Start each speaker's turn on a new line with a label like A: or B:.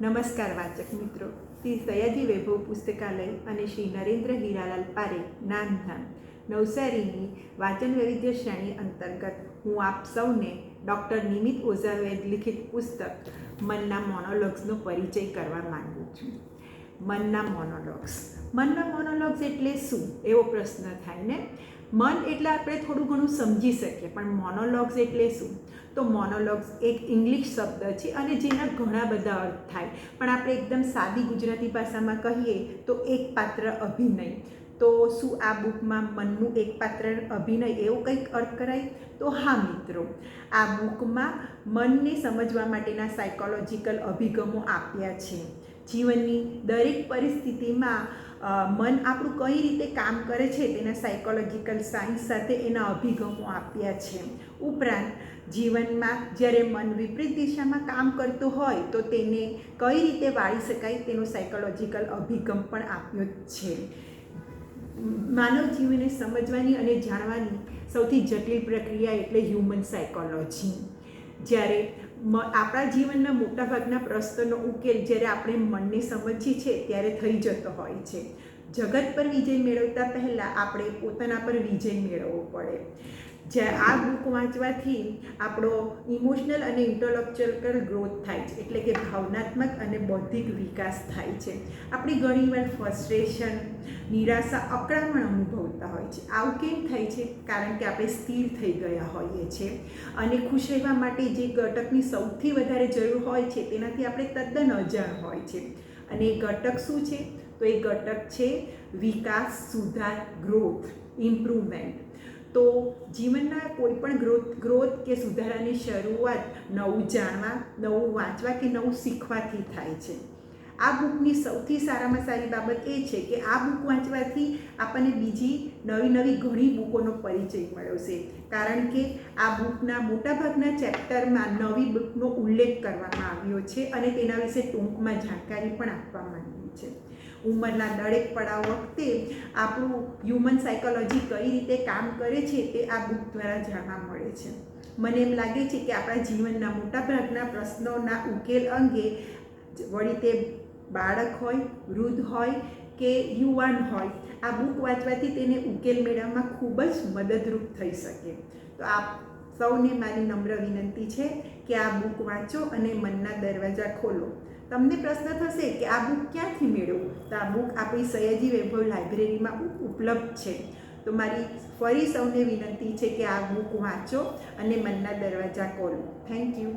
A: નમસ્કાર વાચક મિત્રો. શ્રી સયાજી વૈભવ પુસ્તકાલય અને શ્રી નરેન્દ્ર હીરાલાલ પારે નાનધામ. નવસારીની વાચન વૈવિધ્ય શ્રેણી અંતર્ગત હું આપ સૌને ડૉક્ટર નિમિત ઓઝાવેદ લિખિત પુસ્તક મનના મોનોલોગ્સનો પરિચય કરવા માગું છું. મનના મોનોલોગ્સ મનના મોનોલોગ્સ એટલે શું? એવો પ્રશ્ન થાય ને? મન એટલે આપણે થોડું ઘણું સમજી શકીએ, પણ મોનોલોગ્સ એટલે શું? તો મોનોલોગ્સ એક ઇંગ્લિશ શબ્દ છે અને જેના ઘણા બધા અર્થ થાય. પણ આપણે એકદમ સાદી ગુજરાતી ભાષામાં કહીએ તો એક પાત્ર અભિનય. તો શું આ બુકમાં મનનું એક પાત્ર અભિનય? એવો કંઈક અર્થ કરાય? તો હા મિત્રો, આ બુકમાં મનને સમજવા માટેના સાયકોલોજીકલ અભિગમો આપ્યા છે. જીવનની દરેક પરિસ્થિતિમાં મન આપણું કઈ રીતે કામ કરે છે તેના સાયકોલોજીકલ સાયન્સ સાથે એના અભિગમો આપ્યા છે. ઉપરાંત, જીવનમાં જ્યારે મન વિપરીત દિશામાં કામ કરતું હોય તો તેને કઈ રીતે વાળી શકાય તેનો સાયકોલોજીકલ અભિગમ પણ આપ્યો છે. માનવ જીવનને સમજવાની અને જાણવાની સૌથી જટિલ પ્રક્રિયા એટલે હ્યુમન સાયકોલોજી જ્યારે આપણા જીવનના મોટાભાગના પ્રશ્નોનો ઉકેલ જ્યારે આપણે મનને સમજીએ છીએ ત્યારે થઈ જતો હોય છે. જગત પર વિજય મેળવતા પહેલાં આપણે પોતાના પર વિજય મેળવવો પડે. જ્યાં આ બુક વાંચવાથી આપણો ઇમોશનલ અને ઇન્ટલેક્ચ્યુઅલ ગ્રોથ થાય છે. એટલે કે ભાવનાત્મક અને બૌદ્ધિક વિકાસ થાય છે. આપણે ઘણીવાર ફ્રસ્ટ્રેશન નિરાશા, અકળામણ અનુભવતા હોય છે. આવું કેમ થાય છે? કારણ કે આપણે સ્થિર થઈ ગયા હોઈએ છીએ. અને ખુશ રહેવા માટે જે ઘટકની સૌથી વધારે જરૂર હોય છે, તેનાથી આપણે તદ્દન અજાણ હોય છે. અને એ ઘટક શું છે? તો એ ઘટક છે વિકાસ, સુધાર ગ્રોથ ઇમ્પ્રુવમેન્ટ તો જીવનના કોઈ પણ ગ્રોથ ગ્રોથ કે સુધારાની શરૂઆત નવું જાણવા, નવું વાંચવા કે નવું શીખવાથી થાય છે. આ બુકની સૌથી સારામાં સારી બાબત એ છે કે આ બુક વાંચવાથી આપણને બીજી નવી નવી ઘણી બુકોનો પરિચય મળશે કારણ કે આ બુકના મોટાભાગના ચેપ્ટરમાં નવી બુકનો ઉલ્લેખ કરવામાં આવ્યો છે અને તેના વિશે ટૂંકમાં જાણકારી પણ આપવામાં આવી છે. ઉંમરના દરેક પડાવ વખતે આપણું હ્યુમન સાયકોલોજી કઈ રીતે કામ કરે છે તે આ બુક દ્વારા જાણવા મળે છે. મને એમ લાગે છે કે આપણા જીવનના મોટાભાગના પ્રશ્નોના ઉકેલ અંગે વળી તે બાળક હોય, વૃદ્ધ હોય કે યુવાન હોય, આ બુક વાંચવાથી તેને ઉકેલ મેળવવામાં ખૂબ જ મદદરૂપ થઈ શકે. તો આપ સૌને મારી નમ્ર વિનંતી છે કે આ બુક વાંચો અને મનના દરવાજા ખોલો. તમને પ્રશ્ન થશે કે આ બુક ક્યાંથી મેળવું તો આ બુક આપણી સયાજી વૈભવ લાઇબ્રેરીમાં ઉપલબ્ધ છે. તો મારી ફરી સૌને વિનંતી છે કે આ બુક વાંચો અને મનના દરવાજા ખોલો. Thank you